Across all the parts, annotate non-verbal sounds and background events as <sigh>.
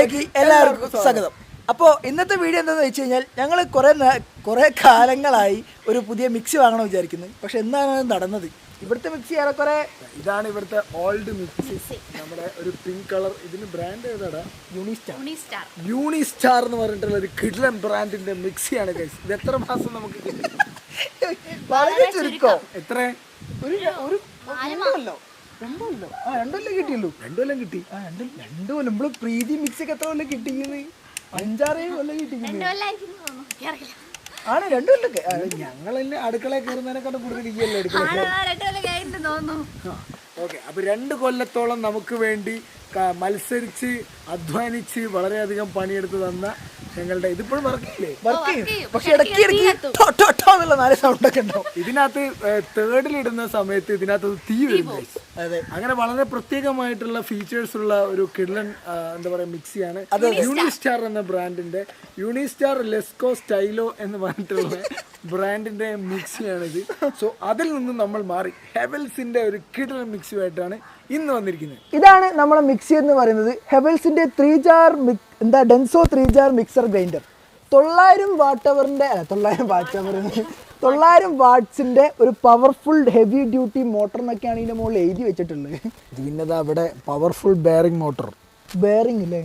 വീഡിയോയിലേക്ക് എല്ലാവർക്കും സ്വാഗതം. അപ്പോൾ ഇന്നത്തെ വീഡിയോ എന്താണെന്ന് വെച്ച് കഴിഞ്ഞാൽ ഞങ്ങൾ കുറേ കുറേ കാലങ്ങളായി ഒരു പുതിയ മിക്സി വാങ്ങണം വിചാരിക്കുന്നത് പക്ഷെ എന്താണ് അത് നടന്നത്? ഇവിടുത്തെ മിക്സി ഏറെക്കുറെ ഇതാണ് ഇവിടുത്തെ ഓൾഡ് മിക്സി നമ്മുടെ ഒരു പിങ്ക് കളർ ഇതിന് ബ്രാൻഡ് ഏതാടാ? യൂണിസ്റ്റാർ യൂണിസ്റ്റാർ യൂണി സ്റ്റാർ എന്ന് പറഞ്ഞിട്ടുള്ള ഒരു കിഡ്ലൻ ബ്രാൻഡിന്റെ മിക്സിയാണ് ഗൈസ് ഇത് എത്ര മാസം നമുക്ക് കിട്ടും <laughs> വളരെ ചുരുക്കം. എത്ര ഒരു ഒരു രണ്ടല്ലോ രണ്ടല്ലോ ആ രണ്ടല്ലേ രണ്ടു കൊല്ലം കിട്ടി. ആ രണ്ട് രണ്ട് കൊല്ലം നമ്മൾ പ്രീതി മിക്സി ഒക്കെ എത്ര കൊല്ലം കിട്ടിക്കുന്നത് അഞ്ചാറേ കൊല്ലം കിട്ടിക്കുന്നത് രണ്ടു കൊല്ലായിരിക്കും തോന്നുന്നു. എനിക്കറിയില്ല. ആണ് രണ്ടു കൊല്ലൊക്കെ ആ, ഞങ്ങളല്ലേ അടുക്കളയിൽ കയറുന്നതിനെക്കാട്ടും കൂടുതൽ ഇരിക്കുകയല്ലേ അടുക്കള ആ രണ്ടു കൊല്ലം തോന്നുന്നു. ഓക്കെ. അപ്പൊ രണ്ട് കൊല്ലത്തോളം നമുക്ക് വേണ്ടി മത്സരിച്ച് അധ്വാനിച്ച് വളരെയധികം പണിയെടുത്ത് തന്ന ഞങ്ങളുടെ ഇതിപ്പോഴും വർക്ക് ചെയ്യും. ചെയ്യും. പക്ഷെ പക്ഷെ ഇടയ്ക്ക് ഇടയ്ക്ക് ഇടയ്ക്ക് ടോ ടോ ടോ എന്നുള്ള നാല് സൗണ്ട് ഒക്കെ ഉണ്ടാവും. ഇതിനകത്ത് തേർഡിലിടുന്ന സമയത്ത് ഇതിനകത്ത് തീ വരുന്നു അതെ. അങ്ങനെ വളരെ പ്രത്യേകമായിട്ടുള്ള ഫീച്ചേഴ്സ് ഉള്ള ഒരു കിഡ്ലൻ എന്താ പറയുക മിക്സിയാണ് യൂണിസ്റ്റാർ എന്ന ബ്രാൻഡിന്റെ യൂണിസ്റ്റാർ ലെസ്കോ സ്റ്റൈലോ എന്ന് പറഞ്ഞിട്ടുള്ള <laughs> ബ്രാൻഡിന്റെ മിക്സിയാണിത്. സോ അതിൽ നിന്ന് നമ്മൾ മാറി. ഹെവൽസിന്റെ ഒരു കിടൽ മിക്സിയുമായിട്ടാണ് ഇന്ന് വന്നിരിക്കുന്നത്. ഇതാണ് നമ്മളെ മിക്സി എന്ന് പറയുന്നത്. ഹെവൽസിന്റെ ത്രീ ജാർ എന്താ Denso three jar mixer grinder. തൊള്ളായിരം വാട്ട് അവറിന്റെ അല്ല തൊള്ളായിരം വാട്ട് അവർ തൊള്ളായിരം വാട്ട്സിന്റെ ഒരു പവർഫുൾ ഹെവി ഡ്യൂട്ടി മോട്ടർ എന്നൊക്കെയാണ് ഇതിന്റെ മുകളിൽ എഴുതി വെച്ചിട്ടുള്ളത്. പിന്നത് അവിടെ പവർഫുൾ ബെയറിംഗ് മോട്ടർ. ബെയറിംഗ് അല്ലേ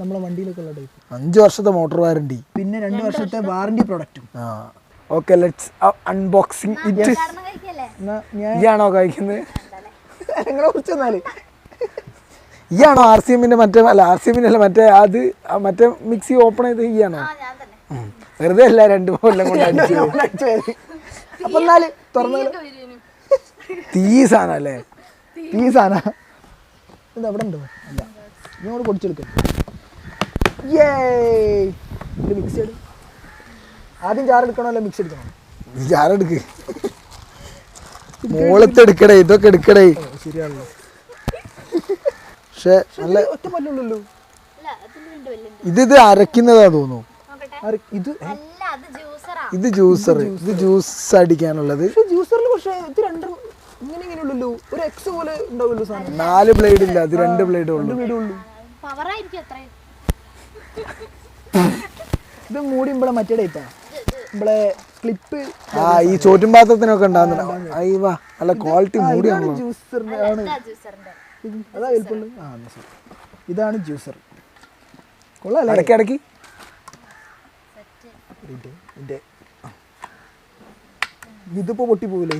നമ്മളെ വണ്ടിയിലൊക്കെ ഉള്ള ടൈപ്പ്. അഞ്ച് വർഷത്തെ മോട്ടോർ വാറണ്ടി പിന്നെ രണ്ട് വർഷത്തെ വാറണ്ടി പ്രൊഡക്റ്റും. ആ. ഓക്കെ ലെറ്റ്സ് അൺബോക്സിങ് ഇറ്റ് ഇയാണോ കഴിക്കുന്നത്? നിങ്ങളെ കുറിച്ച് എന്നാൽ ഇയാണോ ആർ സി എമ്മിന്റെ മറ്റേ അല്ല ആർ സി എമ്മിന്റെ അല്ല മറ്റേ അത് മറ്റേ മിക്സി ഓപ്പൺ ചെയ്ത് ഇയാണോ? ആ ഞാൻ തന്നെ. ഉം. വെറുതെ അല്ല രണ്ട് കൊല്ലം കൊണ്ട് അടിച്ചു അപ്പൊ എന്നാൽ തുറന്നാൽ ഇതൊക്കെ തീ സാധനം അല്ലേ? തീ. സാധന. ഇത് എവിടെ ഉണ്ടോ? അല്ല ഇങ്ങോട്ട് പൊടിച്ചെടുക്കാം. ഏ മിക്സ് എടു ആദ്യം ചാർ എടുക്കണോ അല്ല മിക്സ് എടുക്കണോ? ചാറെടുക്ക് മോളത്തെ എടുക്കടേ ഇതൊക്കെ എടുക്കടേ. ശരിയാണല്ലോ. പക്ഷെ നല്ല ഒറ്റ പല്ലുള്ളൂ അല്ല അതിൽ രണ്ട് വല്ലുണ്ട് ഇത് ഇത് അരക്കുന്നതാ തോന്നുന്നു. നോക്കട്ടെ. ഇത് അല്ല അത് ജ്യൂസറാ ഇത് ജ്യൂസർ ഇത് ജ്യൂസ് അടിക്കാനുള്ളത്. ജ്യൂസറിൽ പക്ഷേ ഇത് രണ്ടും ഇങ്ങനെ ഇങ്ങനെ ഉള്ളല്ലോ. ഒരു എക്സ് പോലെ ഉണ്ടാവുമല്ലോ സാധനം. നാല് ബ്ലേഡ് ഇല്ല അത് രണ്ട് ബ്ലേഡ് ഉള്ളൂ. ബ്ലേഡ് ഉള്ളൂ. ഇത് മൂടി ഇവിടെ മറ്റേ ടൈപ്പാ നമ്മളെ ക്ലിപ്പ് ആ ഈ ചോറ്റും പാത്രത്തിനൊക്കെ ഉണ്ടാകുന്നുണ്ട് നല്ല ക്വാളിറ്റി മൂടിയാണ് അതാ ആ. ഇതാണ് ജ്യൂസർ കൊള്ളാല്ലേ ഇടയ്ക്ക് ഇടയ്ക്ക്. ഇതിപ്പോ പൊട്ടി പോവില്ലേ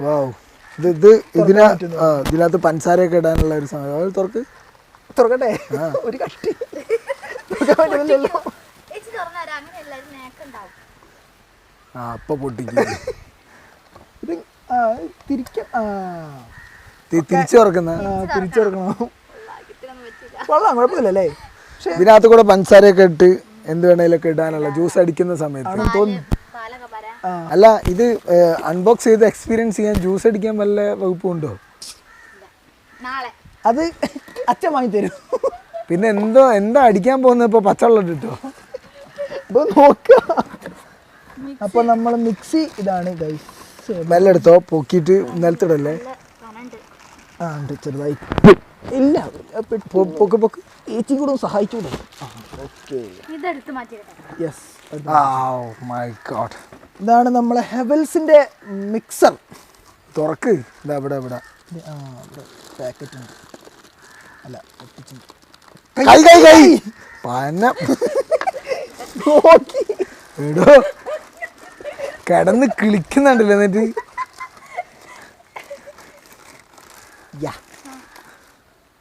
വാവ് ഇത് ഇത് ഇതിനാ ആ ഇതിനകത്ത് പഞ്ചസാരയൊക്കെ ഇടാനുള്ള ഒരു സമയം തുറക്ക്. തുറക്കട്ടെ? ഒരു കട്ടി തുറക്കാൻ പറ്റുന്നില്ലല്ലോ ചേച്ചി തുറന്നുതരാം അങ്ങനെയല്ല ഇത് നേക്കുണ്ടാവും ആ അപ്പൊ പൊട്ടിക്കും ഇത് തിരിക്ക ആ. തിരിച്ചു തുറക്കുന്ന? തിരിച്ചു തുറക്കണോ. കൊള്ളാം കുഴപ്പമില്ലല്ലേ? പക്ഷെ ഇതിനകത്ത് കൂടെ പഞ്ചസാരയൊക്കെ ഇട്ട് എന്ത് വേണേലൊക്കെ ഇടാനുള്ള ജ്യൂസ് അടിക്കുന്ന സമയത്ത്. അല്ല ഇത് അൺബോക്സ് ചെയ്ത് എക്സ്പീരിയൻസ് ചെയ്യാൻ ജ്യൂസ് അടിക്കാൻ വല്ല വകുപ്പുണ്ടോ നാളെ. അത് അച്ഛൻ വാങ്ങി തരും പിന്നെ എന്തോ എന്താ അടിക്കാൻ പോകുന്നത് ഇപ്പൊ? പച്ചവെള്ളം ഇട്ടോ അപ്പൊ നോക്കുക അപ്പൊ നമ്മൾ മിക്സി ഇതാണ് ഗൈസ് മെല്ലെ എടുത്തോ പൊക്കിയിട്ട് നിലത്തിടല്ലേ? ആ ഉണ്ട് ചെറുതായി. ഇല്ല പൊക്ക് പൊക്ക്. ഏച്ചി കൂടെ സഹായിച്ചൂടെ? ഓക്കെ. യെസ് മൈ ഗോഡ് ഇതാണ് നമ്മളെ ഹെവൽസിന്റെ മിക്സർ തുറക്ക്. ഇതാ ഇവിടെ ഇവിടെ. ആ ഇവിടെ പാക്കറ്റ് ഉണ്ട്. അല്ല കൈ. കൈ കൈ. പന. നോക്കി. എടോ. കിടന്ന് കിളിക്കുന്നുണ്ടല്ലോ എന്നിട്ട്. യാ.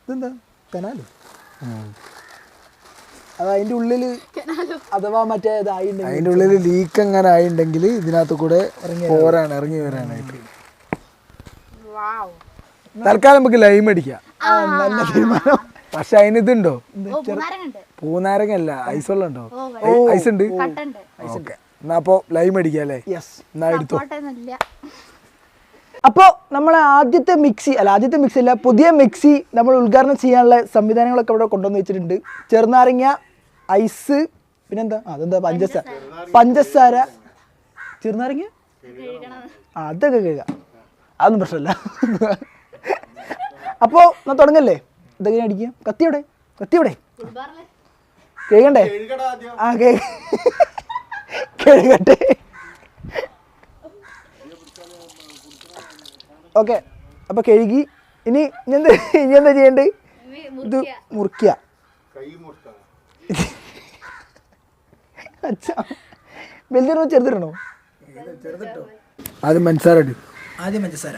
ഇതെന്താ? കനാലോ? അത് അതിന്റെ ഉള്ളിൽ അഥവാ മറ്റേ അതിന്റെ ഉള്ളിൽ ലീക്ക് അങ്ങനെ ആയിണ്ടെങ്കിൽ ഇതിനകത്ത് കൂടെ പോരാണ് ഇറങ്ങി വരാനായിട്ട്. വാവ്. തൽക്കാലം നമുക്ക് ലൈം അടിക്കാം നല്ല തീരുമാനം. പക്ഷെ അതിന് ഇതുണ്ടോ? പൂനാരങ്ങല്ല പൂനാരങ്ങുണ്ട്. പൂനാരങ്ങ അല്ല ഐസ് വെള്ളം ഉണ്ടോ ഐസ് ഉണ്ട് ഓക്കെ. എന്നാ അപ്പോ ലൈം അടിക്കാല്ലേ എന്നാ എടുത്തോ. അപ്പോ അപ്പോൾ നമ്മളെ ആദ്യത്തെ മിക്സി അല്ല ആദ്യത്തെ മിക്സി അല്ല പുതിയ മിക്സി നമ്മൾ ഉദ്ഘാടനം ചെയ്യാനുള്ള സംവിധാനങ്ങളൊക്കെ ഇവിടെ കൊണ്ടുവന്ന് വെച്ചിട്ടുണ്ട്. ചെറുനാരങ്ങ ഐസ് പിന്നെന്താ? അതെന്താ? പഞ്ചസാര. പഞ്ചസാര. ചെറുനാരങ്ങ? അതൊക്കെ കേൾക്കാം അതൊന്നും പ്രശ്നമല്ല. അപ്പോ ഞാൻ തുടങ്ങല്ലേ? ഇതെങ്ങനെ അടിക്കുക? കത്തി എവിടെ കത്തി എവിടെ കേൾക്കണ്ടേ? ആ കേ കഴുകട്ടെ ഓക്കെ അപ്പൊ കഴുകി. ഇനി ഇനി എന്താ ഇനി എന്താ ചെയ്യണ്ടേ ഇത് മുറിക്കുക. അച്ഛാ ചെറുതിരണോ ആദ്യം മനസ്സാരടി ആദ്യം പഞ്ചസാര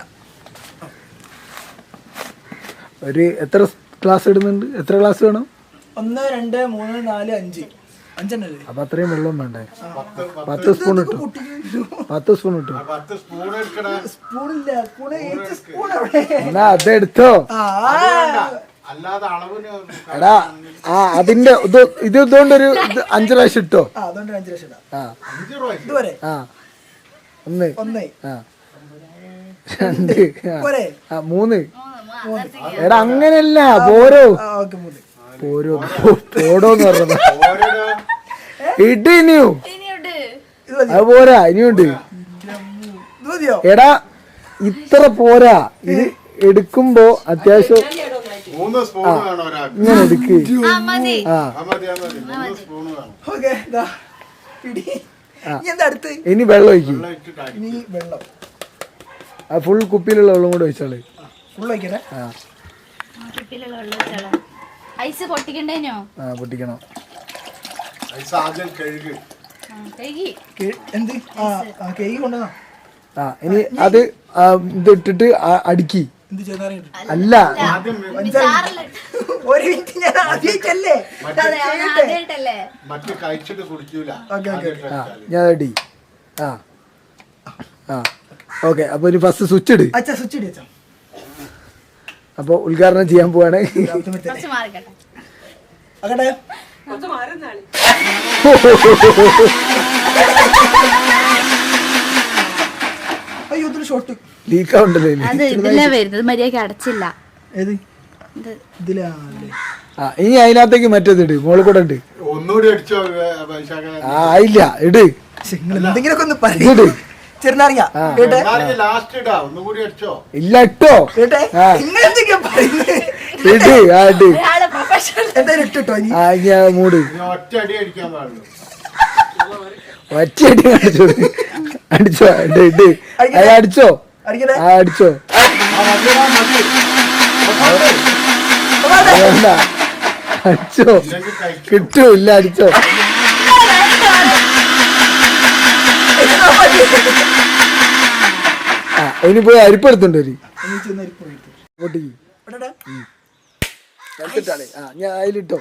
ഒരു എത്ര ക്ലാസ് ഇടുന്നുണ്ട്? എത്ര ക്ലാസ് വേണം? ഒന്ന് രണ്ട് മൂന്ന് നാല് അഞ്ച്. അഞ്ചെണ്ണല്ലേ അപ്പൊ അത്രയും വെള്ളം വേണ്ടേ? പത്ത് സ്പൂൺ ഇട്ടു. പത്ത് സ്പൂൺ ഇട്ടു. സ്പൂണില്ല സ്പൂൺ എന്നാ അതെടുത്തോ അല്ലാതെ അളവിന് എടാ ആ അതിന്റെ ഇത് ഇത് ഇതുകൊണ്ടൊരു അഞ്ചു പ്രാവശ്യം ഇട്ടോ? ആ, അതുകൊണ്ട് അഞ്ച് ലക്ഷം ആ. അഞ്ച് രൂപ ഇതുവരെ? ആ. ഒന്ന്. ഒന്ന്. ആ. രണ്ട്. ആ മൂന്ന്. എടാ അങ്ങനെയല്ല പോരോ. പോരോ പോടോന്ന് പറഞ്ഞത്. ഓരോരോ ഇട്ട് ഇനിയും അത് പോരാ ഇനിയുണ്ട്. എടാ ഇത്ര പോരാ. ഇത് എടുക്കുമ്പോ അത്യാവശ്യം ഇങ്ങനെ എടുക്ക്. ആ ആ. മതി ആ മതി. മൂന്ന് സ്പൂൺ വേണം. ഓക്കെ ഇതാ പിടി ഇനി വെള്ളം ഒഴിക്കും. ഫുൾ കുപ്പിയിലുള്ള വെള്ളം കൂടെ ഒഴിച്ചാൾ. ഫുൾ ആ. ഐസ് പൊട്ടിക്കണ്ടേനോ? ആ പൊട്ടിക്കണം. ഐസ് ആദ്യം കഴുകി. കഴുകി. കേ- എന്ത്? ആ ആ കേക്ക് കൊണ്ടുവന്നാ? ആ ഇനി അത് ഇത് ഇട്ടിട്ട് അടുക്കി? അല്ല. ആദ്യം ഒരു മിനിറ്റ് ഞാൻ ഞാൻ അടി ആ ആ. ഓക്കെ അപ്പൊ ഇനി ഫസ്റ്റ് സ്വിച്ച് ഇട്. അച്ഛാ സ്വിച്ച് ഇടി അപ്പൊ ഉദ്ഘാടനം ചെയ്യാൻ പോവാണ്. അടച്ചില്ല. ഇനി അതിനകത്തേക്ക് മറ്റേത് ഇട്. മോൾ കൂടെ ഉണ്ട് ഒന്നുകൂടി ആ ഇല്ല ഇട്. എന്തെങ്കിലും ഒക്കെ ഒന്ന് ഇട്. കേട്ടെ? അടിച്ചോ? ഇല്ല ഇട്ടോ. കേട്ടെ? പറയുന്നത്? മൂട്. ഒറ്റയടി കാണിച്ചോ അടിച്ചോ. അടിച്ചോ അടിച്ചോ? അടിച്ചോ. കിട്ടൂ ഇല്ല അടിച്ചോ. ഇനി പോയി ഒരു അരിപ്പ്. പൊട്ടിക്ക്? എടുത്തിട്ടാളെ ആ ഞാൻ അതിലിട്ടോ.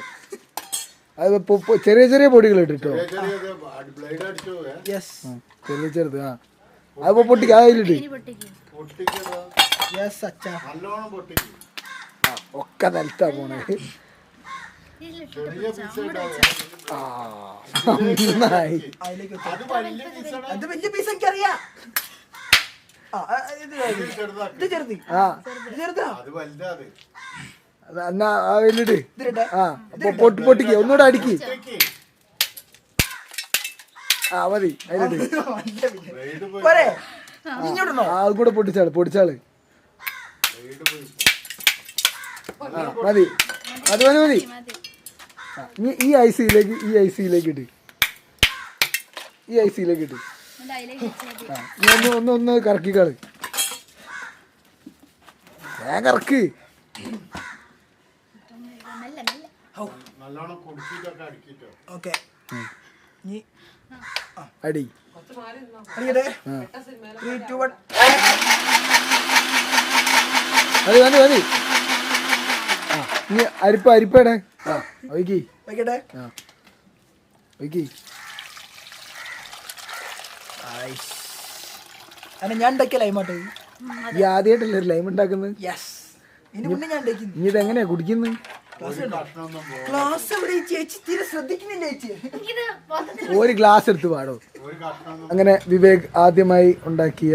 അത് ചെറിയ ചെറിയ പൊടികൾ ഇട്ടിട്ടോ ചെറിയ ചെറുത് ആ. അതിപ്പോ പൊട്ടിക്ക് അതിലിട്ട് ഒക്കെ നിലത്താ പോണേ. ആ നന്നായി. അത് വലിയ പീസ് എനിക്കറിയാം. ഇത് ഇത് ചെറുതാക്കി. ഇത് ചെറുത്. ആ. ഇത് ചെറുതാ. എന്നാ ആ അപ്പൊ പൊട്ടി പൊട്ടിക്ക്. ഒന്നുകൂടെ അടിക്ക്. ആ മതി. അതിലിട്ട് ആ. കൂടെ പൊട്ടിച്ചാൾ പൊടിച്ചാൾ മതി അത്. മതി. മതി ഈ ഐ സിയിലേക്ക് ഈ ഐ സിയിലേക്ക് ഇട്ട് ഈ ഐ സിയിലേക്ക് ഇട്ട് ഒന്ന് ഒന്ന് ഒന്ന് കറക്കിക്കൾ. ഞാൻ കറക്ക്. ഓക്കെ. അടി. മതി മതി മതി. ആ ഇനി അരിപ്പ അരിപ്പയുടെ ആ ഒയ്ക്കി വയ്ക്കട്ടെ ആ ഒയ്ക്കി അല്ല ഞാൻ ഉണ്ടാക്കിയ ലൈമാട്ടെ ഈ ആദ്യമായിട്ടല്ലേ ഒരു ലൈം ഉണ്ടാക്കുന്നത്? യെസ് ഇതിന് മുന്നേ ഞാൻ ഇതെങ്ങനെയാ കുടിക്കുന്നത്? പോ ക്ലാസ് എവിടെ? ചേച്ചി തീരെ ശ്രദ്ധിക്കുന്നില്ല ചേച്ചി. ഇത് ഒരു ഗ്ലാസ് എടുത്ത് പാടോ? അങ്ങനെ വിവേക് ആദ്യമായി ഉണ്ടാക്കിയ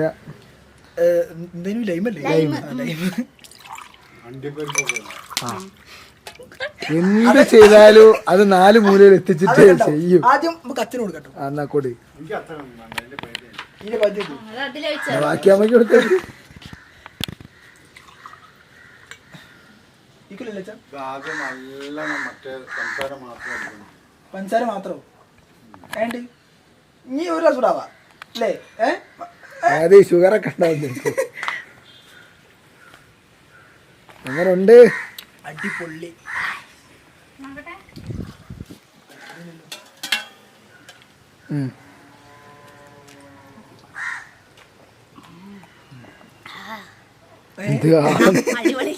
എന്തേലും ലൈമല്ലേ ലൈം എന്ത് ചെയ്താലും അത് നാല് മൂലയിൽ എത്തിച്ചിട്ട് ചെയ്യും. ആദ്യം കൊടുക്കട്ടോ എന്നാ കൊടി. ബാക്കി അമ്മയ്ക്ക്. പഞ്ചസാര മാത്രമോ ഏണ്ട്? ഇനി ഒരു ഗ്ലാസ് കൂടാവാ അല്ലേ? ഏ? അതായത് ഈ ഷുഗറൊക്കെ ഉണ്ടാവും അങ്ങനെ ഉണ്ട് അടിപൊളി. ഇത് അടിപൊളി.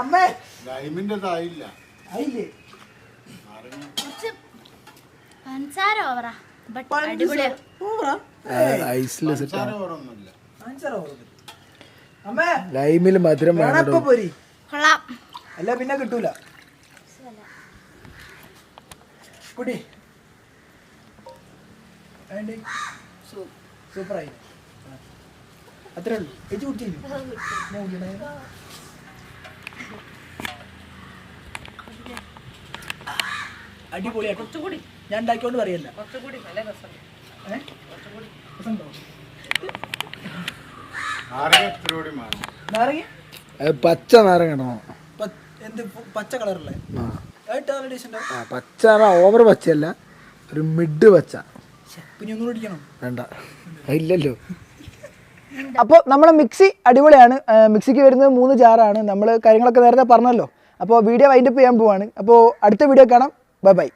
അമ്മേ. ലൈമിന്റെ ഇതായില്ല. ആയില്ലേ കുറച്ച് പഞ്ചസാര ഓവറാ ബട്ട് അടിപൊളിയാ. പഞ്ചസാര ഓവർ അമ്മേ. ലൈമിൽ മധുരം വേണം വേണം പോരി? കൊള്ളാം. അല്ല പിന്നെ കിട്ടൂല. കുടി. സൂപ്പറായി. അത്രേ ഉള്ളൂ. ചേച്ചി കുടിച്ചില്ലേ? ഞാൻ കുടിക്കണേ ഞാൻ ഉണ്ടാക്കിയോണ്ട് പറയല്ല. പച്ച നാരങ്ങണോ എന്ത് പച്ച കളറല്ലേ? പച്ച ഓവർ പച്ചയല്ല ഒരു മിഡ് പച്ച. പിന്നെ ഒന്നുകൂടി വേണ്ട. ഇല്ലല്ലോ. അപ്പോൾ നമ്മുടെ മിക്സി അടിപൊളിയാണ്. മിക്സിക്ക് വരുന്നത് മൂന്ന് ജാറാണ്. നമ്മൾ കാര്യങ്ങളൊക്കെ നേരത്തെ പറഞ്ഞല്ലോ. അപ്പോൾ വീഡിയോ വൈൻഡപ്പ് ചെയ്യാൻ പോവാണ്. അപ്പോൾ അടുത്ത വീഡിയോ കാണാം. Bye bye.